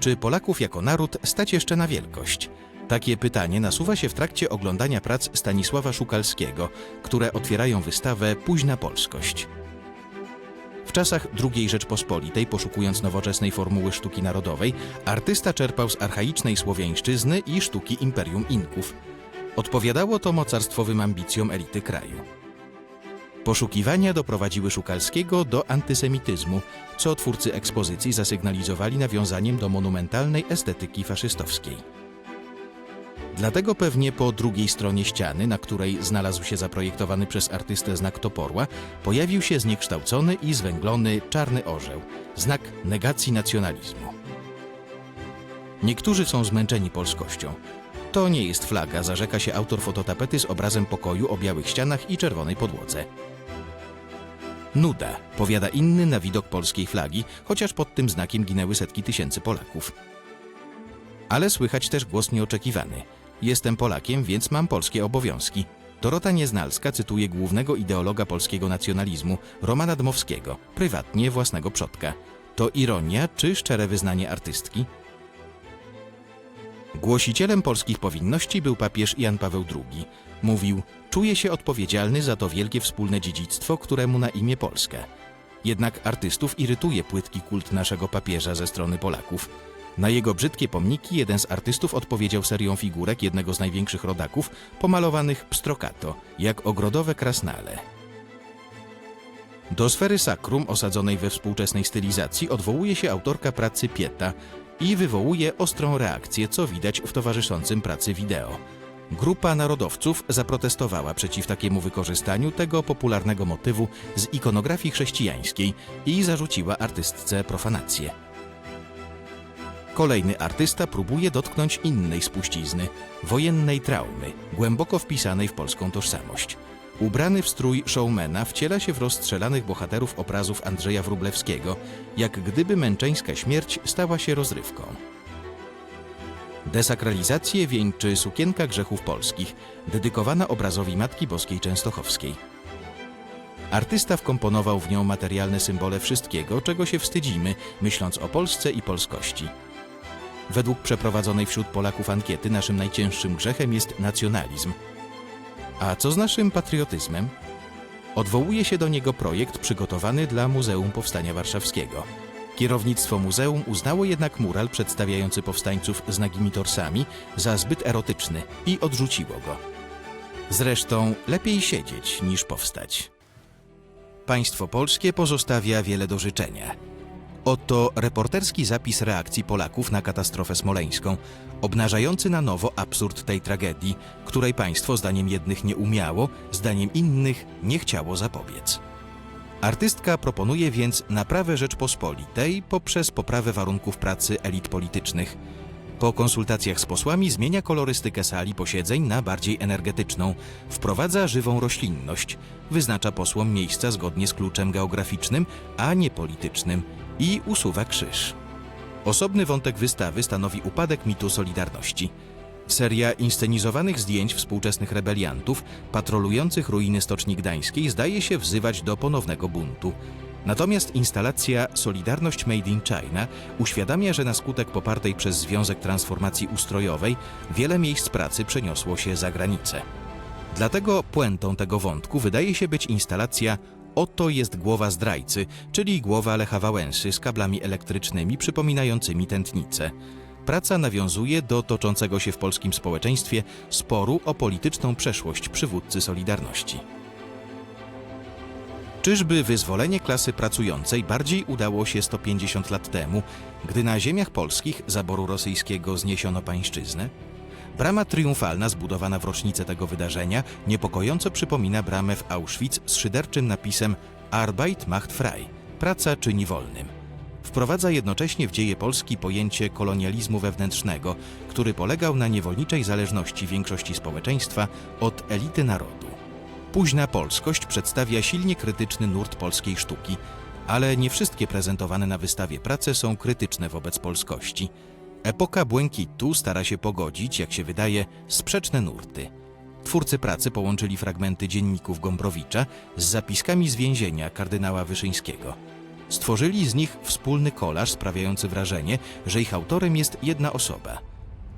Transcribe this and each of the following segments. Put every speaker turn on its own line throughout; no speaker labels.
Czy Polaków jako naród stać jeszcze na wielkość? Takie pytanie nasuwa się w trakcie oglądania prac Stanisława Szukalskiego, które otwierają wystawę Późna Polskość. W czasach II Rzeczpospolitej, poszukując nowoczesnej formuły sztuki narodowej, artysta czerpał z archaicznej słowiańszczyzny i sztuki Imperium Inków. Odpowiadało to mocarstwowym ambicjom elity kraju. Poszukiwania doprowadziły Szukalskiego do antysemityzmu, co twórcy ekspozycji zasygnalizowali nawiązaniem do monumentalnej estetyki faszystowskiej. Dlatego pewnie po drugiej stronie ściany, na której znalazł się zaprojektowany przez artystę znak toporła, pojawił się zniekształcony i zwęglony czarny orzeł, znak negacji nacjonalizmu. Niektórzy są zmęczeni polskością. To nie jest flaga, zarzeka się autor fototapety z obrazem pokoju o białych ścianach i czerwonej podłodze. Nuda, powiada inny na widok polskiej flagi, chociaż pod tym znakiem ginęły setki tysięcy Polaków. Ale słychać też głos nieoczekiwany. Jestem Polakiem, więc mam polskie obowiązki. Dorota Nieznalska cytuje głównego ideologa polskiego nacjonalizmu, Romana Dmowskiego, prywatnie własnego przodka. To ironia czy szczere wyznanie artystki? Głosicielem polskich powinności był papież Jan Paweł II. Mówił, czuje się odpowiedzialny za to wielkie wspólne dziedzictwo, któremu na imię Polska. Jednak artystów irytuje płytki kult naszego papieża ze strony Polaków. Na jego brzydkie pomniki jeden z artystów odpowiedział serią figurek jednego z największych rodaków, pomalowanych pstrokato, jak ogrodowe krasnale. Do sfery sakrum osadzonej we współczesnej stylizacji odwołuje się autorka pracy Pieta i wywołuje ostrą reakcję, co widać w towarzyszącym pracy wideo. Grupa narodowców zaprotestowała przeciw takiemu wykorzystaniu tego popularnego motywu z ikonografii chrześcijańskiej i zarzuciła artystce profanację. Kolejny artysta próbuje dotknąć innej spuścizny wojennej traumy, głęboko wpisanej w polską tożsamość. Ubrany w strój showmana wciela się w rozstrzelanych bohaterów obrazów Andrzeja Wróblewskiego, jak gdyby męczeńska śmierć stała się rozrywką. Desakralizację wieńczy sukienka grzechów polskich, dedykowana obrazowi Matki Boskiej Częstochowskiej. Artysta wkomponował w nią materialne symbole wszystkiego, czego się wstydzimy, myśląc o Polsce i polskości. Według przeprowadzonej wśród Polaków ankiety naszym najcięższym grzechem jest nacjonalizm. A co z naszym patriotyzmem? Odwołuje się do niego projekt przygotowany dla Muzeum Powstania Warszawskiego. Kierownictwo muzeum uznało jednak mural przedstawiający powstańców z nagimi torsami za zbyt erotyczny i odrzuciło go. Zresztą lepiej siedzieć niż powstać. Państwo polskie pozostawia wiele do życzenia. Oto reporterski zapis reakcji Polaków na katastrofę smoleńską, obnażający na nowo absurd tej tragedii, której państwo zdaniem jednych nie umiało, zdaniem innych nie chciało zapobiec. Artystka proponuje więc naprawę Rzeczpospolitej poprzez poprawę warunków pracy elit politycznych. Po konsultacjach z posłami zmienia kolorystykę sali posiedzeń na bardziej energetyczną, wprowadza żywą roślinność, wyznacza posłom miejsca zgodnie z kluczem geograficznym, a nie politycznym i usuwa krzyż. Osobny wątek wystawy stanowi upadek mitu Solidarności. Seria inscenizowanych zdjęć współczesnych rebeliantów patrolujących ruiny Stoczni Gdańskiej zdaje się wzywać do ponownego buntu. Natomiast instalacja Solidarność Made in China uświadamia, że na skutek popartej przez Związek Transformacji Ustrojowej wiele miejsc pracy przeniosło się za granicę. Dlatego puentą tego wątku wydaje się być instalacja Oto jest głowa zdrajcy, czyli głowa Lecha Wałęsy z kablami elektrycznymi przypominającymi tętnicę. Praca nawiązuje do toczącego się w polskim społeczeństwie sporu o polityczną przeszłość przywódcy Solidarności. Czyżby wyzwolenie klasy pracującej bardziej udało się 150 lat temu, gdy na ziemiach polskich zaboru rosyjskiego zniesiono pańszczyznę? Brama triumfalna zbudowana w rocznicę tego wydarzenia niepokojąco przypomina bramę w Auschwitz z szyderczym napisem Arbeit macht frei – praca czyni wolnym. Wprowadza jednocześnie w dzieje Polski pojęcie kolonializmu wewnętrznego, który polegał na niewolniczej zależności większości społeczeństwa od elity narodu. Późna polskość przedstawia silnie krytyczny nurt polskiej sztuki, ale nie wszystkie prezentowane na wystawie prace są krytyczne wobec polskości. Epoka błękitu stara się pogodzić, jak się wydaje, sprzeczne nurty. Twórcy pracy połączyli fragmenty dzienników Gombrowicza z zapiskami z więzienia kardynała Wyszyńskiego. Stworzyli z nich wspólny kolaż sprawiający wrażenie, że ich autorem jest jedna osoba.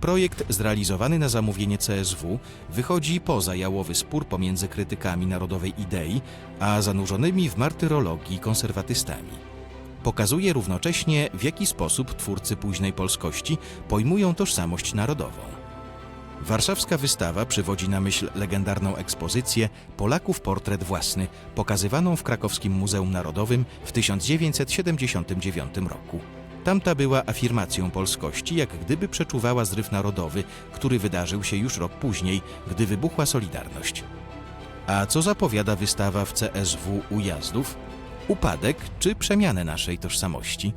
Projekt zrealizowany na zamówienie CSW wychodzi poza jałowy spór pomiędzy krytykami narodowej idei, a zanurzonymi w martyrologii konserwatystami. Pokazuje równocześnie, w jaki sposób twórcy późnej polskości pojmują tożsamość narodową. Warszawska wystawa przywodzi na myśl legendarną ekspozycję Polaków portret własny, pokazywaną w krakowskim Muzeum Narodowym w 1979 roku. Tamta była afirmacją polskości, jak gdyby przeczuwała zryw narodowy, który wydarzył się już rok później, gdy wybuchła Solidarność. A co zapowiada wystawa w CSW Ujazdów? Upadek czy przemianę naszej tożsamości?